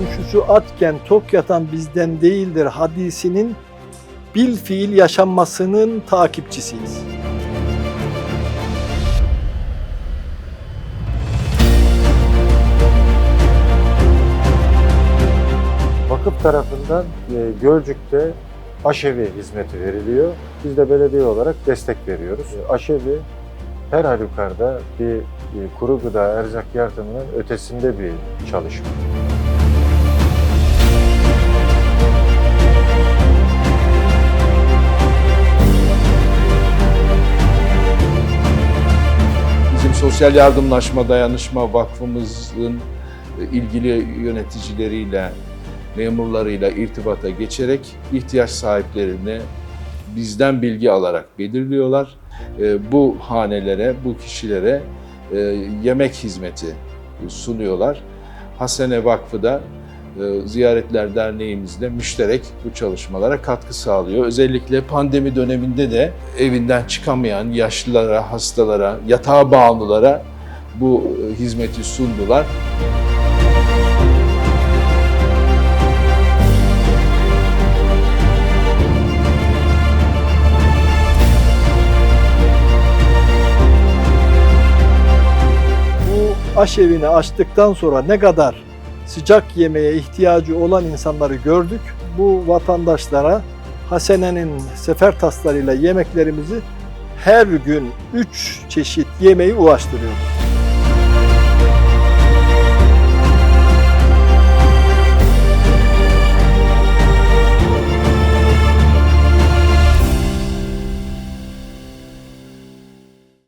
komşusu açken tok yatan bizden değildir hadisinin bil fiil yaşanmasının takipçisiyiz. Vakıf tarafından e, Gölcük'te aşevi hizmeti veriliyor. Biz de belediye olarak destek veriyoruz. E, Aşevi her halükarda bir e, kuru gıda, erzak yardımının ötesinde bir çalışma. Sosyal Yardımlaşma Dayanışma Vakfımızın e, ilgili yöneticileriyle, memurlarıyla irtibata geçerek ihtiyaç sahiplerini bizden bilgi alarak belirliyorlar. E, Bu hanelere, bu kişilere e, yemek hizmeti sunuyorlar. Hasene Vakfı da Ziyaretler Derneğimizle müşterek bu çalışmalara katkı sağlıyor. Özellikle pandemi döneminde de evinden çıkamayan yaşlılara, hastalara, yatağa bağımlılara bu e, hizmeti sundular. Bu aşevini açtıktan sonra ne kadar sıcak yemeğe ihtiyacı olan insanları gördük. Bu vatandaşlara Hasene'nin sefer taslarıyla yemeklerimizi her gün 3 çeşit yemeği ulaştırıyoruz.